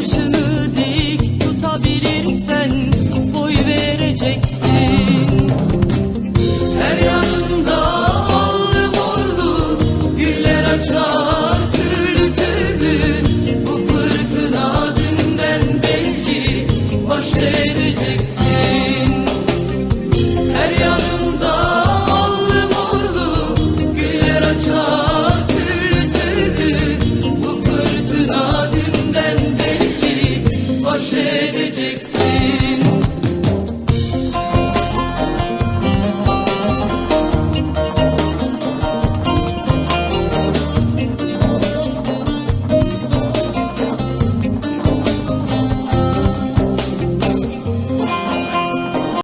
Başını dik tutabilirsen boy vereceksin. Her yanında allı morlu güller açar türlü türlü. Bu fırtına dünden belli baş edeceksin. Her yanında allı morlu güller açar